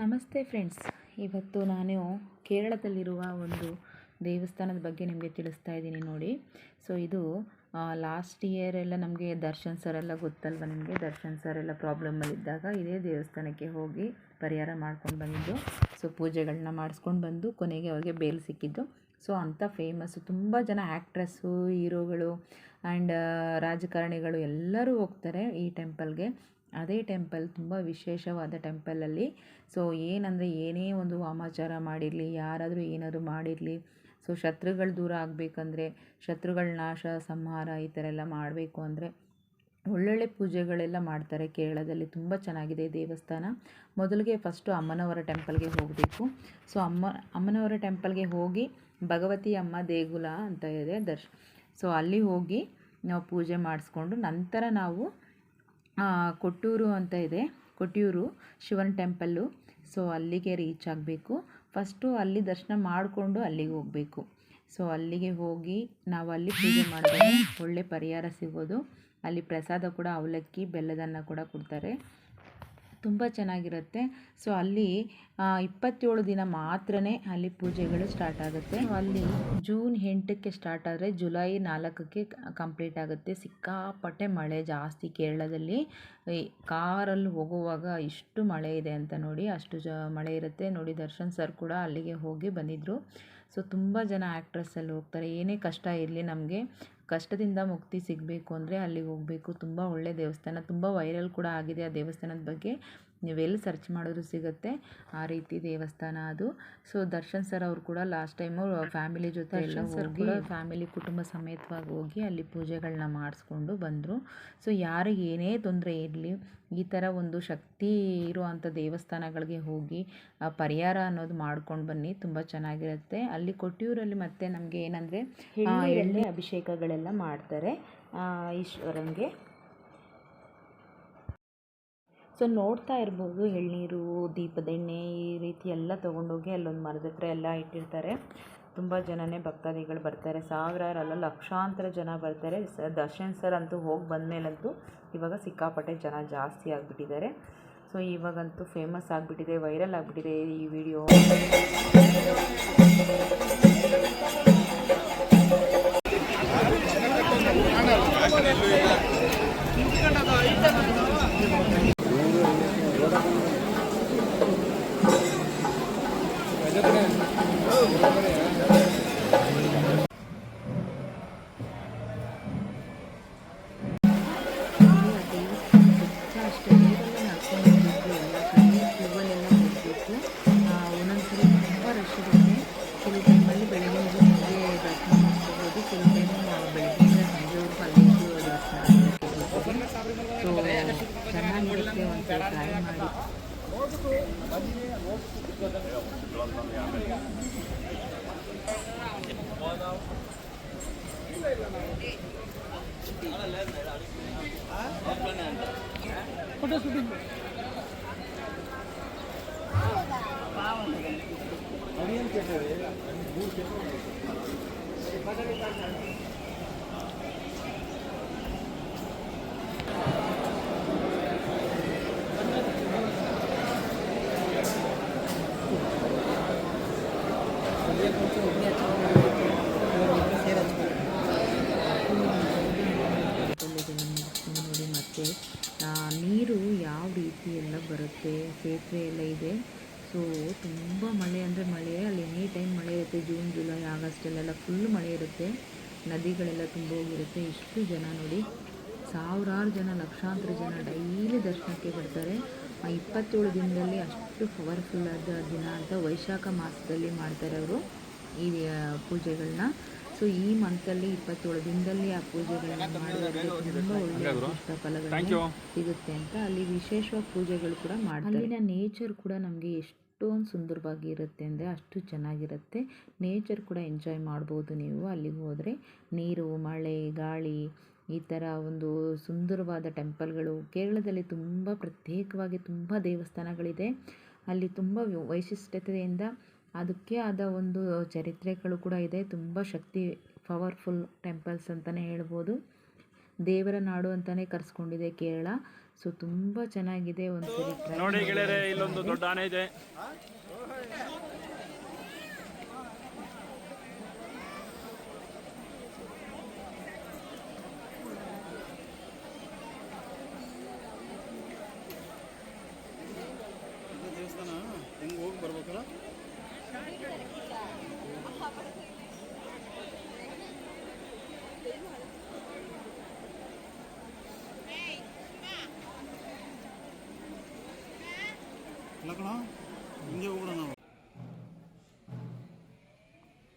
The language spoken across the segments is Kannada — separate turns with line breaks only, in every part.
ನಮಸ್ತೆ ಫ್ರೆಂಡ್ಸ್. ಇವತ್ತು ನಾನು ಕೇರಳದಲ್ಲಿರುವ ಒಂದು ದೇವಸ್ಥಾನದ ಬಗ್ಗೆ ನಿಮಗೆ ತಿಳಿಸ್ತಾ ಇದ್ದೀನಿ ನೋಡಿ. ಸೊ ಇದು ಲಾಸ್ಟ್ ಇಯರ್ ಎಲ್ಲ ನಮಗೆ ದರ್ಶನ್ ಸರ್ ಎಲ್ಲ ಗೊತ್ತಲ್ವ ನಿಮಗೆ? ದರ್ಶನ್ ಸರ್ ಎಲ್ಲ ಪ್ರಾಬ್ಲಮಲ್ಲಿದ್ದಾಗ ಇದೇ ದೇವಸ್ಥಾನಕ್ಕೆ ಹೋಗಿ ಪರಿಹಾರ ಮಾಡ್ಕೊಂಡು ಬಂದಿದ್ದು. ಸೊ ಪೂಜೆಗಳನ್ನ ಮಾಡಿಸ್ಕೊಂಡು ಬಂದು ಕೊನೆಗೆ ಅವ್ರಿಗೆ ಬೇಲ್ ಸಿಕ್ಕಿದ್ದು. ಸೊ ಅಂಥ ಫೇಮಸ್ಸು ತುಂಬ ಜನ ಆ್ಯಕ್ಟ್ರೆಸ್ಸು ಹೀರೋಗಳು ಆ್ಯಂಡ್ ರಾಜಕಾರಣಿಗಳು ಎಲ್ಲರೂ ಹೋಗ್ತಾರೆ ಈ ಟೆಂಪಲ್ಗೆ ಅದೇ ಟೆಂಪಲ್, ತುಂಬ ವಿಶೇಷವಾದ ಟೆಂಪಲಲ್ಲಿ. ಸೊ, ಏನಂದರೆ ಏನೇ ಒಂದು ವಾಮಾಚಾರ ಮಾಡಿರಲಿ, ಯಾರಾದರೂ ಏನಾದರೂ ಮಾಡಿರಲಿ, ಸೊ, ಶತ್ರುಗಳು ದೂರ ಆಗಬೇಕಂದ್ರೆ, ಶತ್ರುಗಳ ನಾಶ, ಸಂಹಾರ ಈ ಥರ ಎಲ್ಲ ಮಾಡಬೇಕು ಅಂದರೆ ಒಳ್ಳೊಳ್ಳೆ ಪೂಜೆಗಳೆಲ್ಲ ಮಾಡ್ತಾರೆ ಕೇರಳದಲ್ಲಿ. ತುಂಬ ಚೆನ್ನಾಗಿದೆ ದೇವಸ್ಥಾನ. ಮೊದಲಿಗೆ ಫಸ್ಟು ಅಮ್ಮನವರ ಟೆಂಪಲ್ಗೆ ಹೋಗಬೇಕು. ಸೊ, ಅಮ್ಮ, ಅಮ್ಮನವರ ಟೆಂಪಲ್ಗೆ ಹೋಗಿ ಭಗವತಿ ಅಮ್ಮ ದೇಗುಲ ಅಂತ ಇದೆ ದರ್ಶ್, ಸೊ, ಅಲ್ಲಿ ಹೋಗಿ ನಾವು ಪೂಜೆ ಮಾಡಿಸ್ಕೊಂಡು ನಂತರ ನಾವು ಕೊಟ್ಟೂರು ಅಂತ ಇದೆ. ಕೊಟ್ಟಿಯೂರು ಶಿವನ ಟೆಂಪಲ್ಲು ಸೊ ಅಲ್ಲಿಗೆ ರೀಚ್ ಆಗಬೇಕು. ಫಸ್ಟು ಅಲ್ಲಿ ದರ್ಶನ ಮಾಡಿಕೊಂಡು ಅಲ್ಲಿಗೆ ಹೋಗಬೇಕು. ಸೊ ಅಲ್ಲಿಗೆ ಹೋಗಿ ನಾವು ಅಲ್ಲಿ ಪೂಜೆ ಮಾಡಿದ್ರೆ ಒಳ್ಳೆ ಪರಿಹಾರ ಸಿಗೋದು. ಅಲ್ಲಿ ಪ್ರಸಾದ ಕೂಡ ಅವಲಕ್ಕಿ, ಬೆಲ್ಲದನ್ನ ಕೂಡ ಕೊಡ್ತಾರೆ. ತುಂಬ ಚೆನ್ನಾಗಿರುತ್ತೆ. ಸೊ ಅಲ್ಲಿ ಇಪ್ಪತ್ತೇಳು ದಿನ ಮಾತ್ರ ಅಲ್ಲಿ ಪೂಜೆಗಳು ಸ್ಟಾರ್ಟ್ ಆಗುತ್ತೆ. ಅಲ್ಲಿ ಜೂನ್ ಎಂಟಕ್ಕೆ ಸ್ಟಾರ್ಟ್ ಆದರೆ ಜುಲೈ ನಾಲ್ಕಕ್ಕೆ ಕಂಪ್ಲೀಟ್ ಆಗುತ್ತೆ. ಸಿಕ್ಕಾಪಟ್ಟೆ ಮಳೆ ಜಾಸ್ತಿ ಕೇರಳದಲ್ಲಿ. ಕಾರಲ್ಲಿ ಹೋಗುವಾಗ ಇಷ್ಟು ಮಳೆ ಇದೆ ಅಂತ ನೋಡಿ, ಅಷ್ಟು ಮಳೆ ಇರುತ್ತೆ. ನೋಡಿ, ದರ್ಶನ್ ಸರ್ ಕೂಡ ಅಲ್ಲಿಗೆ ಹೋಗಿ ಬಂದಿದ್ದರು ಸೊ, ತುಂಬ ಜನ ಆ್ಯಕ್ಟ್ರೆಸ್ಸಲ್ಲಿ ಹೋಗ್ತಾರೆ. ಏನೇ ಕಷ್ಟ ಇರಲಿ ನಮಗೆ, ಕಷ್ಟದಿಂದ ಮುಕ್ತಿ ಸಿಗಬೇಕು ಅಂದರೆ ಅಲ್ಲಿಗೆ ಹೋಗಬೇಕು. ತುಂಬ ಒಳ್ಳೆಯ ದೇವಸ್ಥಾನ, ತುಂಬ ವೈರಲ್ ಕೂಡ ಆಗಿದೆ ಆ ದೇವಸ್ಥಾನದ ಬಗ್ಗೆ. ನೀವೆಲ್ಲಿ ಸರ್ಚ್ ಮಾಡಿದ್ರು ಸಿಗುತ್ತೆ. ಆ ರೀತಿ ದೇವಸ್ಥಾನ ಅದು. ಸೊ ದರ್ಶನ್ ಸರ್ ಅವರು ಕೂಡ ಲಾಸ್ಟ್ ಟೈಮು ಫ್ಯಾಮಿಲಿ ಜೊತೆ ಎಲ್ಲ ಹೋಗಿ ಫ್ಯಾಮಿಲಿ ಕುಟುಂಬ ಸಮೇತವಾಗಿ ಹೋಗಿ ಅಲ್ಲಿ ಪೂಜೆಗಳನ್ನ ಮಾಡಿಸ್ಕೊಂಡು ಬಂದರು. ಸೊ ಯಾರಿಗೆ ಏನೇ ತೊಂದರೆ ಇರಲಿ ಈ ಥರ ಒಂದು ಶಕ್ತಿ ಇರುವಂಥ ದೇವಸ್ಥಾನಗಳಿಗೆ ಹೋಗಿ ಪರಿಹಾರ ಅನ್ನೋದು ಮಾಡ್ಕೊಂಡು ಬನ್ನಿ. ತುಂಬ ಚೆನ್ನಾಗಿರುತ್ತೆ. ಅಲ್ಲಿ ಕೊಟ್ಟಿಯೂರಲ್ಲಿ ಮತ್ತೆ ನಮಗೆ ಏನಂದರೆ ಎಣ್ಣೆ ಅಭಿಷೇಕಗಳೆಲ್ಲ ಮಾಡ್ತಾರೆ. ಈಶ್ವರನಿಗೆ. ಸೊ ನೋಡ್ತಾ ಇರ್ಬೋದು. ಎಳ್ನೀರು ದೀಪದೆಣ್ಣೆ ಈ ರೀತಿ ಎಲ್ಲ ತೊಗೊಂಡೋಗಿ ಅಲ್ಲೊಂದು ಮರದ ಹತ್ರ ಎಲ್ಲ ಇಟ್ಟಿರ್ತಾರೆ. ತುಂಬ ಜನನೇ ಭಕ್ತಾದಿಗಳು ಬರ್ತಾರೆ. ಸಾವಿರಾರು ಅಲ್ಲ ಲಕ್ಷಾಂತರ ಜನ ಬರ್ತಾರೆ. ಸ, ದರ್ಶನ್ ಸರ್ ಅಂತೂ ಹೋಗಿ ಬಂದಮೇಲಂತೂ ಇವಾಗ ಸಿಕ್ಕಾಪಟ್ಟೆ ಜನ ಜಾಸ್ತಿ ಆಗಿಬಿಟ್ಟಿದ್ದಾರೆ. ಸೊ ಇವಾಗಂತೂ ಫೇಮಸ್ ಆಗಿಬಿಟ್ಟಿದೆ ವೈರಲ್ ಆಗಿಬಿಟ್ಟಿದೆ ಈ ವಿಡಿಯೋ ಚೆನ್ನಾಗಿರುತ್ತೆ ಒಂದ್ಸಲ ಟ್ರೈ ಮಾಡಿ
ಫೋಟೋ ಶೂಟಿಂಗ್
ನೋಡಿ ಮತ್ತೆ ನೀರು ಯಾವ ರೀತಿ ಬರುತ್ತೆ ಸೇತುವೆ ಎಲ್ಲ ಇದೆ. ಸೊ ತುಂಬ ಮಳೆ ಅಂದರೆ ಮಳೆ, ಅಲ್ಲಿ ಎನಿ ಟೈಮ್ ಮಳೆ ಇರುತ್ತೆ ಜೂನ್ ಜುಲೈ ಆಗಸ್ಟಲ್ಲೆಲ್ಲ ಫುಲ್ ಮಳೆ ಇರುತ್ತೆ. ನದಿಗಳೆಲ್ಲ ತುಂಬ ಹೋಗಿರುತ್ತೆ. ಇಷ್ಟು ಜನ ನೋಡಿ, ಸಾವಿರಾರು ಜನ, ಲಕ್ಷಾಂತರ ಜನ ಡೈಲಿ ದರ್ಶನಕ್ಕೆ ಬರ್ತಾರೆ. ಆ ಇಪ್ಪತ್ತೇಳು ದಿನದಲ್ಲಿ ಅಷ್ಟು ಪವರ್ಫುಲ್ ಆದ ದಿನ ಅಂತ ವೈಶಾಖ ಮಾಸದಲ್ಲಿ ಮಾಡ್ತಾರೆ ಅವರು ಈ ಪೂಜೆಗಳನ್ನ ಸೊ ಈ ಮಂತಲ್ಲಿ ಇಪ್ಪತ್ತೇಳು ದಿನದಲ್ಲಿ ಆ ಪೂಜೆಗಳನ್ನು ಮಾಡೋದ್ರಲ್ಲಿ ತುಂಬ ಒಳ್ಳೆಯ ಫಲಗಳು ಸಿಗುತ್ತೆ ಅಂತ ಅಲ್ಲಿ ವಿಶೇಷವಾಗಿ ಪೂಜೆಗಳು ಕೂಡ ಮಾಡ್ತಾರೆ. ಅಲ್ಲಿನ ನೇಚರ್ ಕೂಡ ನಮಗೆ ಎಷ್ಟೊಂದು ಸುಂದರವಾಗಿ ಇರುತ್ತೆ ಅಂದರೆ ಅಷ್ಟು ಚೆನ್ನಾಗಿರುತ್ತೆ. ನೇಚರ್ ಕೂಡ ಎಂಜಾಯ್ ಮಾಡ್ಬೋದು ನೀವು ಅಲ್ಲಿಗೆ ಹೋದರೆ. ನೀರು ಮಳೆ ಗಾಳಿ ಈ ಥರ ಒಂದು ಸುಂದರವಾದ ಟೆಂಪಲ್ಗಳು ಕೇರಳದಲ್ಲಿ ತುಂಬ ಪ್ರತ್ಯೇಕವಾಗಿ ತುಂಬ ದೇವಸ್ಥಾನಗಳಿದೆ. ಅಲ್ಲಿ ತುಂಬ ವೈಶಿಷ್ಟ್ಯತೆಯಿಂದ ಅದಕ್ಕೆ ಆದ ಒಂದು ಚರಿತ್ರೆಗಳು ಕೂಡ ಇದೆ. ತುಂಬ ಶಕ್ತಿ, ಪವರ್ಫುಲ್ ಟೆಂಪಲ್ಸ್ ಅಂತಲೇ ಹೇಳ್ಬೋದು. ದೇವರ ನಾಡು ಅಂತಲೇ ಕರೆಸ್ಕೊಂಡಿದೆ ಕೇರಳ. ಸೊ, ತುಂಬ ಚೆನ್ನಾಗಿದೆ ಒಂದು
ನೋಡಿ ಇಲ್ಲೊಂದು ದೊಡ್ಡ ಆನೆ ಇದೆ
ದೇವಸ್ಥಾನ ಹೆಂಗೆ ಹೋಗಿ ಬರ್ಬೇಕಲ್ಲ ಇಲ್ಲ ಕಣ ಹಿಂಗೆ ಹೋಗ್ಬಿಡೋಣ ನಾವು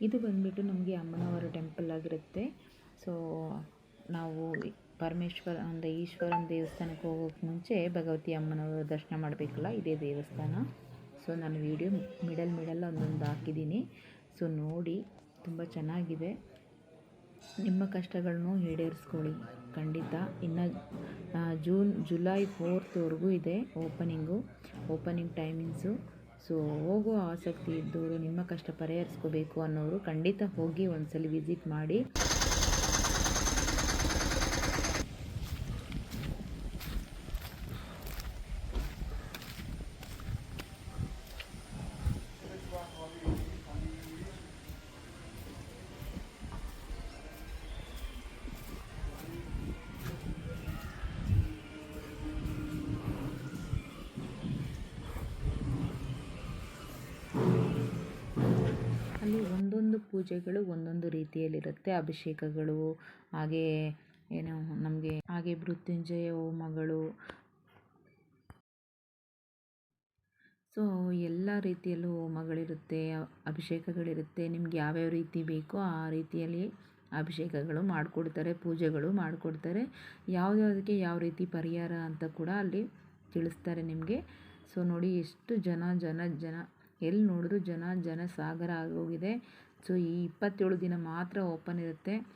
ಇದು ಬಂದ್ಬಿಟ್ಟು ನಮಗೆ ಅಮ್ಮನವರ ಟೆಂಪಲ್ ಆಗಿರುತ್ತೆ. ಸೊ ನಾವು ಪರಮೇಶ್ವರ, ಅಂದರೆ ಈಶ್ವರನ ದೇವಸ್ಥಾನಕ್ಕೆ ಹೋಗೋಕ್ಕೆ ಮುಂಚೆ ಭಗವತಿ ಅಮ್ಮನವರ ದರ್ಶನ ಮಾಡಬೇಕಲ್ಲ, ಇದೇ ದೇವಸ್ಥಾನ. ಸೊ ನಾನು ವಿಡಿಯೋ ಮಿಡಲ್ ಮಿಡಲ್ ಒಂದೊಂದು ಹಾಕಿದ್ದೀನಿ. ಸೊ ನೋಡಿ, ತುಂಬ ಚೆನ್ನಾಗಿದೆ. ನಿಮ್ಮ ಕಷ್ಟಗಳನ್ನು ಈಡೇರಿಸ್ಕೊಳ್ಳಿ. ಖಂಡಿತ. ಇನ್ನು ಜೂನ್, ಜುಲೈ ಫೋರ್ತ್ವರೆಗೂ ಇದೆ ಓಪನಿಂಗು ಓಪನಿಂಗ್ ಟೈಮಿಂಗ್ಸು. ಸೊ, ಹೋಗೋ ಆಸಕ್ತಿ ಇದ್ದವರು, ನಿಮ್ಮ ಕಷ್ಟ ಪರಿಹರಿಸ್ಕೋಬೇಕು ಅನ್ನೋರು ಖಂಡಿತ ಹೋಗಿ ಒಂದ್ಸಲಿ ವಿಸಿಟ್ ಮಾಡಿ. ಅಲ್ಲಿ ಒಂದೊಂದು ಪೂಜೆಗಳು ಒಂದೊಂದು ರೀತಿಯಲ್ಲಿರುತ್ತೆ. ಅಭಿಷೇಕಗಳು, ಹಾಗೆ ಏನು ನಮಗೆ ಹಾಗೆ ಮೃತ್ಯುಂಜಯ ಹೋಮಗಳು ಸೊ ಎಲ್ಲ ರೀತಿಯಲ್ಲೂ ಹೋಮಗಳಿರುತ್ತೆ ಅಭಿಷೇಕಗಳಿರುತ್ತೆ. ನಿಮ್ಗೆ ಯಾವ್ಯಾವ ರೀತಿ ಬೇಕೋ ಆ ರೀತಿಯಲ್ಲಿ ಅಭಿಷೇಕಗಳು ಮಾಡಿಕೊಡ್ತಾರೆ, ಪೂಜೆಗಳು ಮಾಡಿಕೊಡ್ತಾರೆ. ಯಾವುದ್ಯಾವುದಕ್ಕೆ ಯಾವ ರೀತಿ ಪರಿಹಾರ ಅಂತ ಕೂಡ ಅಲ್ಲಿ ತಿಳಿಸ್ತಾರೆ ನಿಮಗೆ. ಸೊ ನೋಡಿ ಎಷ್ಟು ಜನ ಜನ ಜನ ಎಲ್ಲಿ ನೋಡಿದ್ರು ಜನ ಜನ ಸಾಗರ ಆಗೋಗಿದೆ. ಸೊ ಈ ಇಪ್ಪತ್ತೇಳು ದಿನ ಮಾತ್ರ ಓಪನ್ ಇರುತ್ತೆ.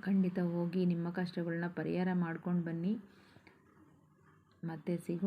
ಖಂಡಿತ ಹೋಗಿ ನಿಮ್ಮ ಕಷ್ಟಗಳನ್ನ ಪರಿಹಾರ ಮಾಡ್ಕೊಂಡು ಬನ್ನಿ. ಮತ್ತೆ ಸಿಗೋಣ.